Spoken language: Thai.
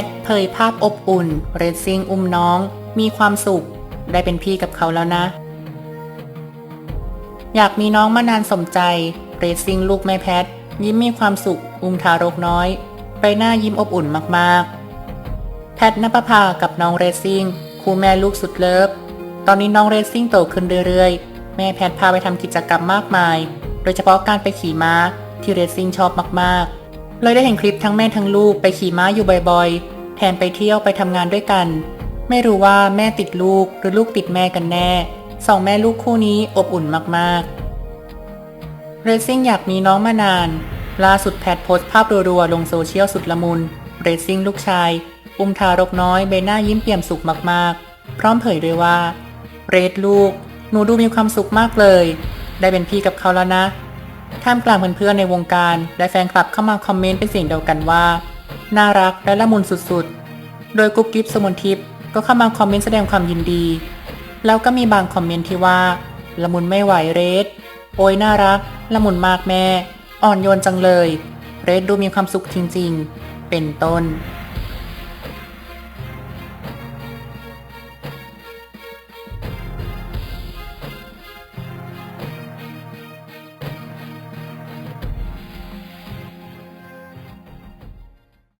ทเผยภาพอบอุ่น เรซซิ่งอุ้มน้อง มีความสุข ได้เป็นพี่กับเขาแล้วนะ อยากมีน้องมานานสมใจ เรซซิ่งลูกแม่แพท ยิ้มมีความสุข อุ้มทารกน้อยไปหน้ายิ้มอบอุ่นมากๆ แพทนภพากับน้องเรซซิ่งคู่แม่ลูกสุดเลิฟ ตอนนี้น้องเรซซิ่งโตขึ้นเรื่อยๆ แม่แพทพาไปทำกิจกรรมมากมาย โดยเฉพาะการไปขี่ม้าที่เรซซิ่งชอบมากๆ เลยได้เห็นคลิปทั้งแม่ทั้งลูกไปขี่ม้าอยู่บ่อยๆ แทนไปเที่ยวไปทำงานด้วยกัน ไม่รู้ว่าแม่ติดลูกหรือลูกติดแม่กันแน่ สองแม่ลูกคู่นี้อบอุ่นมากๆ เรซซิ่งอยากมีน้องมานาน ล่าสุดแพทโพสต์ภาพรัวๆ ลงโซเชียลสุดละมุน เรซซิ่งลูกชาย อุ้มทารกน้อยใบหน้ายิ้มเปี่ยมสุขมากๆ พร้อมเผยด้วยว่า เรดลูก หนูดูมีความสุขมากเลย ได้เป็นพี่กับเขาแล้วนะ ท่ามกลางเพื่อนๆในวงการและแฟนคลับเข้ามาคอมเมนต์เป็นเสียงเดียวกันว่า น่ารักและละมุนสุดๆ โดยกุ๊บกิ๊บสมุนทิพย์ก็เข้ามาคอมเมนต์แสดงความยินดี แล้วก็มีบางคอมเมนต์ที่ว่า ละมุนไม่ไหวเรดโอ้ยน่ารัก ละมุนมากแม่ อ่อนโยนจังเลย เรดดูมีความสุขจริงๆ เป็นต้น